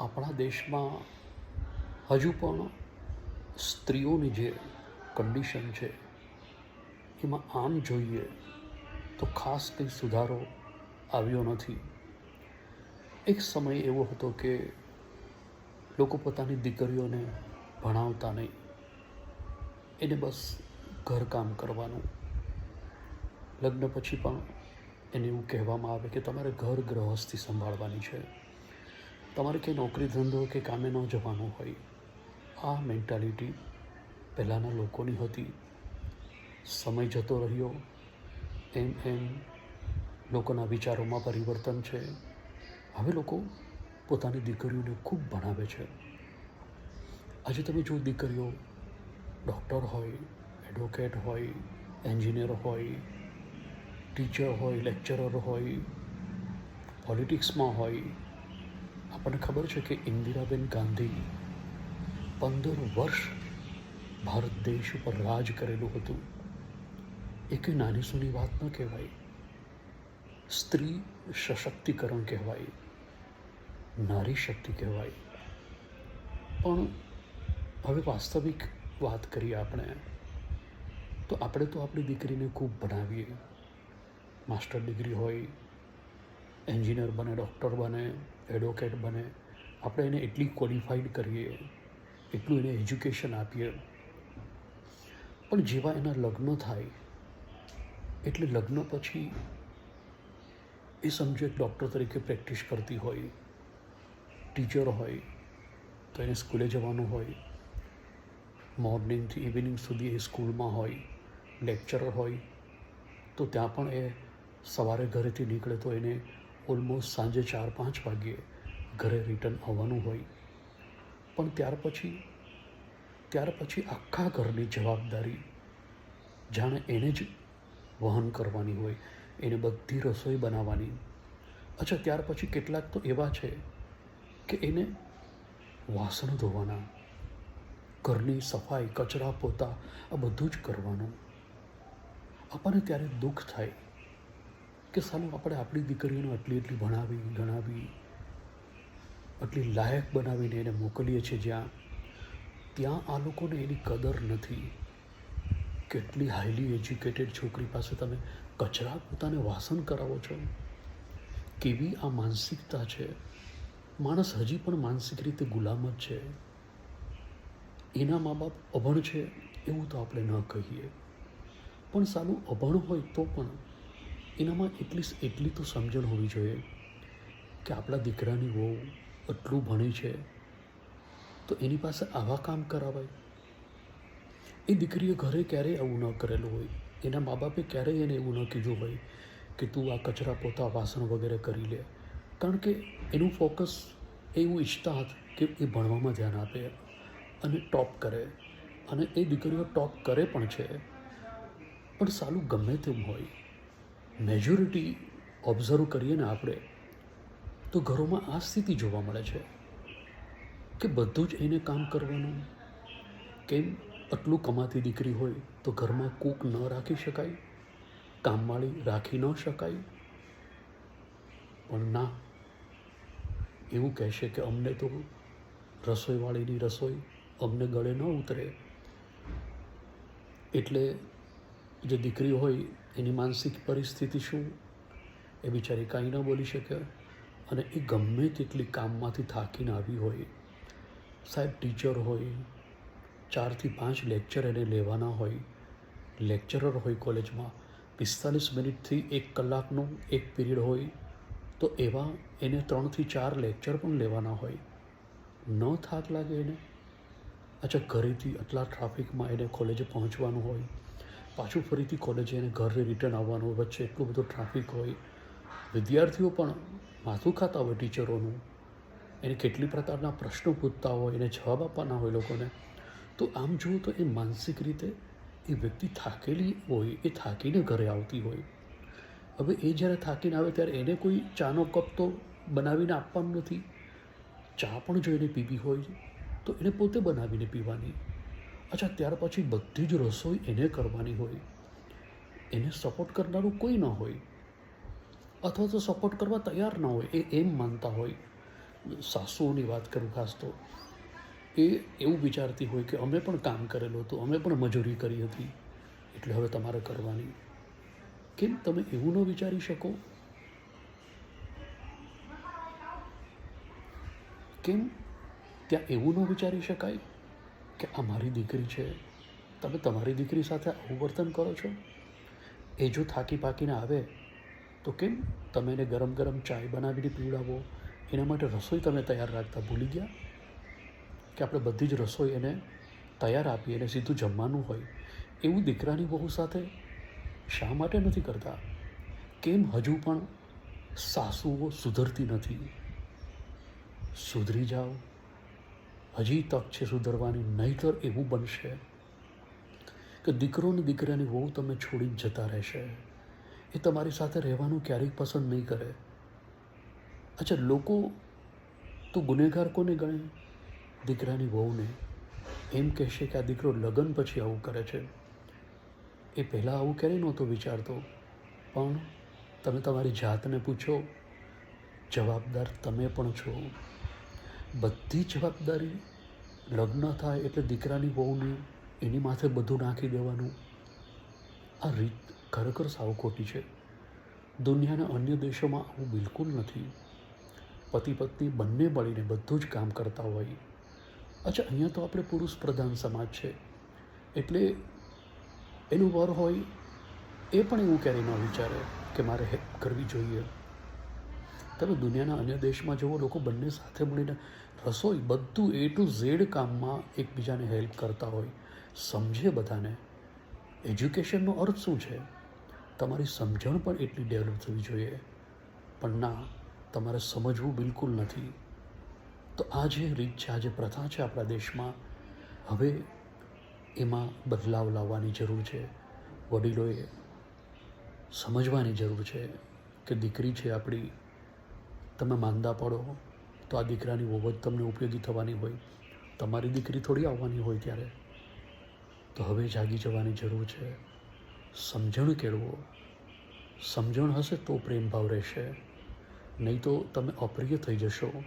આપણા દેશમાં હજુ પણ સ્ત્રીઓની જે કન્ડિશન છે, એમાં આમ જોઈએ તો ખાસ કંઈ સુધારો આવ્યો નથી. એક સમય એવો હતો કે લોકો પોતાની દીકરીઓને ભણાવતા નહીં. એને બસ ઘરકામ કરવાનું. લગ્ન પછી પણ એને એવું કહેવામાં આવે કે તમારે ઘર ગૃહસ્થી સંભાળવાની છે. તમારે કંઈ નોકરી ધંધો કે કામે ન જવાનું હોય, આ મેન્ટાલિટી પહેલાંના લોકોની હતી. સમય જતો રહ્યો, એમ એમ લોકોના વિચારોમાં પરિવર્તન છે. હવે લોકો પોતાની દીકરીઓને ખૂબ ભણાવે છે. આજે તમે જો દીકરીઓ ડૉક્ટર હોય, એડવોકેટ હોય, એન્જિનિયર હોય, ટીચર હોય, લેક્ચરર હોય, પોલિટિક્સમાં હોય આપણને ખબર છે કે ઇન્દિરાબેન ગાંધી પંદર વર્ષ ભારત દેશ ઉપર રાજ કરેલું હતું. એ કંઈ નાની સૂની વાત ન કહેવાય. સ્ત્રી સશક્તિકરણ કહેવાય. નારી શક્તિ કહેવાય. પણ હવે વાસ્તવિક વાત કરીએ આપણે, તો આપણે તો આપણી દીકરીને ખૂબ ભણાવીએ. માસ્ટર ડિગ્રી હોય, એન્જિનિયર બને, ડૉક્ટર બને એડવોકેટ બને. આપણે એને એટલી ક્વોલિફાઈડ કરીએ, એટલું એને એજ્યુકેશન આપીએ. પણ જેવા એના લગ્ન થાય, એટલે લગ્ન પછી એ સમજો એક ડૉક્ટર તરીકે પ્રેક્ટિસ કરતી હોય ટીચર હોય, તો એને સ્કૂલે જવાનું હોય. મોર્નિંગથી ઇવનિંગ સુધી એ સ્કૂલમાં હોય લેક્ચરર હોય, તો ત્યાં પણ એ સવારે ઘરેથી નીકળે તો એને ઓલમોસ્ટ સાંજે ચાર, પાંચ વાગ્યે ઘરે રિટર્ન આવવાનું હોય. પણ ત્યાર પછી ત્યાર પછી આખા ઘરની જવાબદારી જાણે એને જ વહન કરવાની હોય. એને બધી રસોઈ બનાવવાની. અચ્છા, ત્યાર પછી કેટલાક તો એવા છે કે એને વાસણ ધોવાના, ઘરની સફાઈ, કચરા પોતા, આ બધું જ કરવાનું. આપણને ત્યારે દુઃખ થાય. કે સાલું આપણે આપણી દીકરીઓને આટલી એટલી ભણાવી, ગણાવી, આટલી લાયક બનાવીને એને મોકલીએ છીએ જ્યાં, ત્યાં આ લોકોને એની કદર નથી. કેટલી હાઈલી એજ્યુકેટેડ છોકરી પાસે તમે કચરા પોતાને વાસણ કરાવો છો? કેવી આ માનસિકતા છે? માણસ હજી પણ માનસિક રીતે ગુલામ જ છે. એના મા બાપ અભણ છે, એવું તો આપણે ન કહીએ. પણ સાલું અભણ હોય તો પણ એનામાં એટલી એટલી તો સમજણ હોવી જોઈએ કે આપણા દીકરાની વહુ આટલું ભણી છે, તો એની પાસે આવા કામ કરાવાય? એ દીકરીએ ઘરે ક્યારેય આવું ન કરેલું હોય. એના મા બાપે ક્યારેય એને એવું ન કીધું હોય કે તું આ કચરા પોતા વાસણ વગેરે કરી લે. કારણ કે એનું ફોકસ એવું ઈચ્છતા હતા કે એ ભણવામાં ધ્યાન આપે અને ટોપ કરે. અને એ દીકરીઓ ટોપ કરે પણ છે. પણ સાલું ગમે તેમ હોય. મેજોરિટી ઓબ્ઝર્વ કરીએ ને આપણે, તો ઘરોમાં આ સ્થિતિ જોવા મળે છે કે બધું જ એને કામ કરવાનું, કેમ આટલું કમાતી દીકરી હોય તો ઘરમાં કૂક ન રાખી શકાય, કામવાળી રાખી ન શકાય. પણ ના, એવું કહેશે કે અમને તો રસોઈવાળીની રસોઈ અમને ગળે ન ઉતરે. એટલે જે દીકરી હોય એની માનસિક પરિસ્થિતિ શું? એ બિચારી કાંઈ ન બોલી શકે અને એ ગમે તેટલી કામમાંથી થાકીને આવી હોય. સાહેબ, ટીચર હોય, ચારથી પાંચ લેક્ચર એને લેવાના હોય. લેક્ચરર હોય કોલેજમાં, પિસ્તાલીસ મિનિટથી એક કલાકનો એક પીરિયડ હોય, તો એવા એને ત્રણથી ચાર લેક્ચર પણ લેવાના હોય. ન થાક લાગે એને? અચ્છા, ઘરેથી આટલા ટ્રાફિકમાં એને કોલેજે પહોંચવાનું હોય. પાછું ફરીથી કોલેજે એને ઘરે રિટર્ન આવવાનું વચ્ચે એટલું બધું ટ્રાફિક હોય. વિદ્યાર્થીઓ પણ માથું ખાતા હોય ટીચરોનું. એને કેટલી પ્રકારના પ્રશ્નો પૂછતા હોય, એને જવાબ આપવાના હોય લોકોને. તો આમ જુઓ તો એ માનસિક રીતે એ વ્યક્તિ થાકેલી હોય, એ થાકીને ઘરે આવતી હોય. હવે એ જ્યારે થાકીને આવે ત્યારે એને કોઈ ચાનો કપ તો બનાવીને આપવાનું નથી. ચા પણ જો એને પીવી હોય, તો એને પોતે બનાવીને પીવાની. અચ્છા, ત્યાર પછી બધી જ રસોઈ એને કરવાની હોય. એને સપોર્ટ કરનારું કોઈ ન હોય. અથવા તો સપોર્ટ કરવા તૈયાર ન હોય, એ એમ માનતા હોય. સાસુઓની વાત કરું ખાસ તો. એ એવું વિચારતી હોય કે અમે પણ કામ કરેલું હતું, અમે પણ મજૂરી કરી હતી. એટલે હવે તમારે કરવાની. કેમ? તમે એવું ન વિચારી શકો. કેમ? ત્યાં એવું ન વિચારી શકાય. કે આ મારી દીકરી છે. તમે તમારી દીકરી સાથે આવું વર્તન કરો છો? એ જો થાકી પાકીને આવે, તો કેમ તમે એને ગરમ ગરમ ચાય બનાવીને પીવડાવો? એના માટે રસોઈ તમે તૈયાર રાખતા ભૂલી ગયા? કે આપણે બધી જ રસોઈ એને તૈયાર આપી એને સીધું જમવાનું હોય? એવું દીકરાની બહુ સાથે શા માટે નથી કરતા? કેમ હજુ પણ સાસુઓ સુધરતી નથી? સુધરી જાઓ. હજી તક છે સુધરવાની, નહીંતર એવું બનશે કે દીકરો ને દીકરાની વહુ તમે છોડી જતા રહેશે. એ તમારી સાથે રહેવાનું ક્યારેય પસંદ નહીં કરે. અચ્છા, લોકો તો ગુનેગાર કોને ગણે? દીકરાની વહુને. એમ કહેશે કે આ દીકરો લગ્ન પછી આવું કરે છે. એ પહેલાં આવું ક્યારેય નહોતો વિચારતો. પણ તમે તમારી જાતને પૂછો. જવાબદાર તમે પણ છો. બધી જવાબદારી લગ્ન થાય એટલે દીકરાની વહુની એની માથે બધું નાખી દેવાનું. આ રીત ખરેખર સાવ ખોટી છે. દુનિયાના અન્ય દેશોમાં આવું બિલકુલ નથી. પતિ પત્ની બંને મળીને બધું જ કામ કરતા હોય. અચ્છા, અહીંયા તો આપણે પુરુષ પ્રધાન સમાજ છે. એટલે એનું વર હોય એ પણ એવું ક્યારેય ન વિચારે કે મારે હેલ્પ કરવી જોઈએ. તમે દુનિયાના અન્ય દેશમાં જુઓ, લોકો બંને સાથે મળીને રસોઈ બધું એ ટુ ઝેડ કામમાં એકબીજાને હેલ્પ કરતા હોય. સમજે બધાને. એજ્યુકેશનનો અર્થ શું છે? તમારી સમજણ પણ એટલી ડેવલપ થવી જોઈએ. પણ ના, તમારે સમજવું બિલકુલ નથી. તો આ જે રીત છે, આ જે પ્રથા છે આપણા દેશમાં, હવે એમાં બદલાવ લાવવાની જરૂર છે. વડીલોએ સમજવાની જરૂર છે કે દીકરી છે આપણી તમે માંદા પડો તો આ દીકરાની વહુ તમને ઉપયોગી થવાની હોય. તમારી દીકરી થોડી આવવાની હોય ત્યારે. તો હવે જાગી જવાની જરૂર છે. સમજણ કેળવો. સમજણ હશે તો પ્રેમભાવ રહેશે. નહીં તો તમે અપ્રિય થઈ જશો.